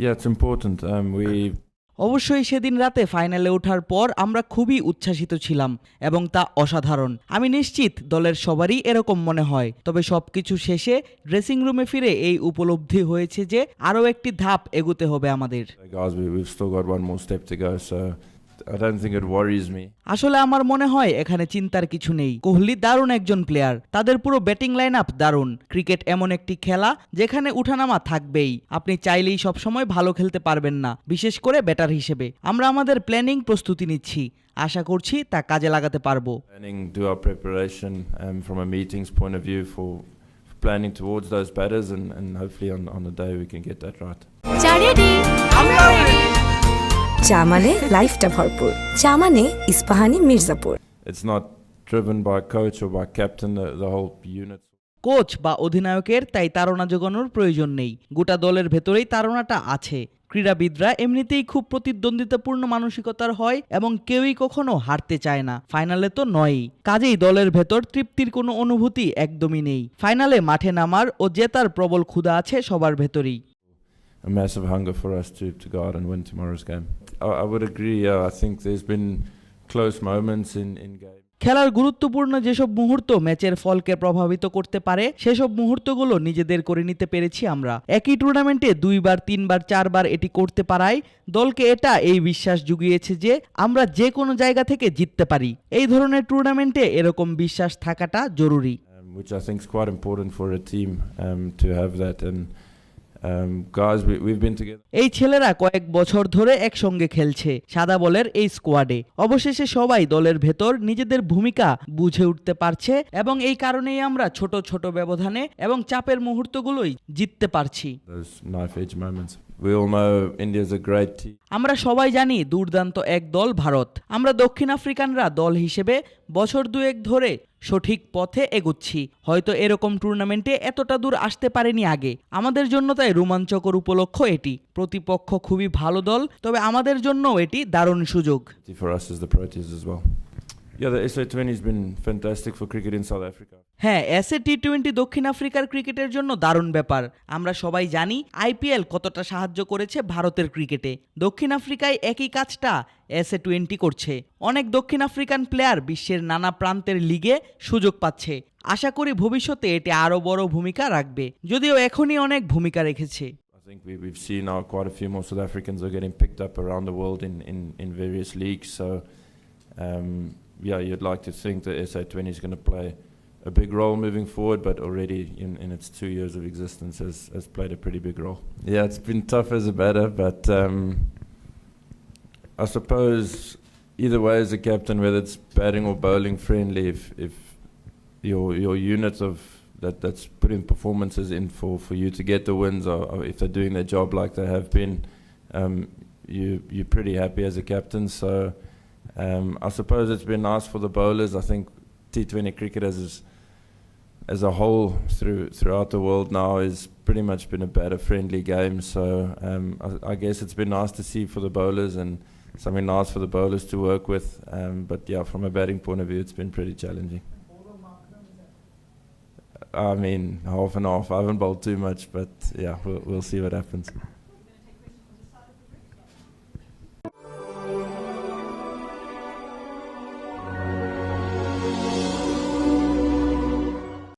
Yeah, it's important. Um, we অবশ্যই সেদিন রাতে ফাইনালে ওঠার পর আমরা খুবই উচ্ছ্বাসিত ছিলাম এবং তা অসাধারণ। আমি নিশ্চিত দলের সবারই এরকম মনে হয়। তবে সবকিছু শেষে ড্রেসিং রুমে ফিরে এই উপলব্ধি হয়েছে যে আরও একটি ধাপ এগুতে হবে আমাদের। আসলে আমার মনে হয় এখানে চিন্তার কিছু নেই। কোহলি দারুণ একজন প্লেয়ার তাদের পুরো ব্যাটিং লাইন আপ দারুণ। ক্রিকেট এমন একটি খেলা যেখানে উঠানামা থাকবেই। আপনি চাইলেই সবসময় ভালো খেলতে পারবেন না বিশেষ করে ব্যাটার হিসেবে। আমরা আমাদের প্ল্যানিং প্রস্তুতি নিচ্ছি। আশা করছি তা কাজে লাগাতে পারব। Planning towards those batters and, and hopefully on, চা রেডি চা মানে লাইফটা ভরপুর। চা মানে Ispahani Mirzapur. It's not driven by coach or by captain, the, the whole unit. Coach বা অধিনায়কের তাই তাড়না জোগানোর প্রয়োজন নেই। গোটা দলের ভেতরেই তাড়নাটা আছে। ক্রীড়াবিদরা এমনিতেই খুব প্রতিদ্বন্দ্বিতাপূর্ণ মানসিকতার হয় এবং কেউই কখনো হারতে চায় না। ফাইনালে তো নয়ই। কাজেই দলের ভেতর তৃপ্তির কোনো অনুভূতি একদমই নেই। ফাইনালে মাঠে নামার ও জেতার প্রবল ক্ষুধা আছে সবার ভেতরেই। A massive hunger for us to, to go out and win tomorrow's game. I, I would agree. Yeah, I think there's been close moments in, in game. খেলার গুরুত্বপূর্ণ যেসব মুহূর্ত ম্যাচের ফলকে প্রভাবিত করতে পারে সেসব মুহূর্তগুলো নিজেদের করে নিতে পেরেছি আমরা একই টুর্নামেন্টে দুইবার তিনবার চারবার এটি করতে পারায় দলকে এটা এই বিশ্বাস জুগিয়েছে যে আমরা যে কোনো জায়গা থেকে জিততে পারি এই ধরনের টুর্নামেন্টে এরকম বিশ্বাস থাকাটা জরুরি um, which I think is quite important for a team um, to have that. And এই ছেলেরা কয়েক বছর ধরে একসঙ্গে খেলছে সাদা বলের এই স্কোয়াডে অবশেষে সবাই দলের ভেতর নিজেদের ভূমিকা বুঝে উঠতে পারছে এবং এই কারণেই আমরা ছোট ছোট ব্যবধানে এবং চাপের মুহূর্তগুলোই জিততে পারছি। Those knife edge. We all know India's a great team. আমরা সবাই জানি দুর্দান্ত এক দল ভারত আমরা দক্ষিণ আফ্রিকানরা দল হিসেবে বছর দুয়েক ধরে সঠিক পথে এগুচ্ছি হয়তো এরকম টুর্নামেন্টে এতটা দূর আসতে পারেনি আগে আমাদের জন্য তাই রোমাঞ্চকর উপলক্ষ এটি প্রতিপক্ষ খুবই ভালো দল তবে আমাদের জন্য এটি দারুণ সুযোগ For us as the Proteas as well. Yeah, the SA20 has been fantastic for cricket in South Africa. হ্যাঁ এসএ টি টোয়েন্টি দক্ষিণ আফ্রিকার ক্রিকেটের জন্য দারুণ ব্যাপার। আমরা সবাই জানি আইপিএল কতটা সাহায্য করেছে ভারতের ক্রিকেটে। দক্ষিণ আফ্রিকায় একই কাজটা এসএ টোয়েন্টি করছে। অনেক দক্ষিণ আফ্রিকান প্লেয়ার বিশ্বের নানা প্রান্তের লিগে সুযোগ পাচ্ছে। আশা করি ভবিষ্যতে এটি আরও বড় ভূমিকা রাখবে। যদিও এখনই অনেক ভূমিকা রেখেছে। I think we, we've seen now quite a few more South Africans are getting picked up around the world in, in, in various leagues. So, um, yeah, you'd like to think that SA20 is going to play a big role moving forward, but already in, in its two years of existence has, has played a pretty big role. Yeah, it's been tough as a batter, but um, I suppose either way as a captain, whether it's batting or bowling friendly, if, if your your unit of that that's putting performances in for, for you to get the wins, or, or if they're doing their job like they have been, um, you you're pretty happy as a captain. So um, I suppose it's been nice for the bowlers. I think T20 cricket as is, as a whole through throughout the world now is pretty much been a better friendly game. So um, I, I guess it's been nice to see for the bowlers and something nice for the bowlers to work with. Um, but yeah, from a batting point of view, it's been pretty challenging. I mean, half and half. I haven't bowled too much, but yeah, we'll, we'll see what happens.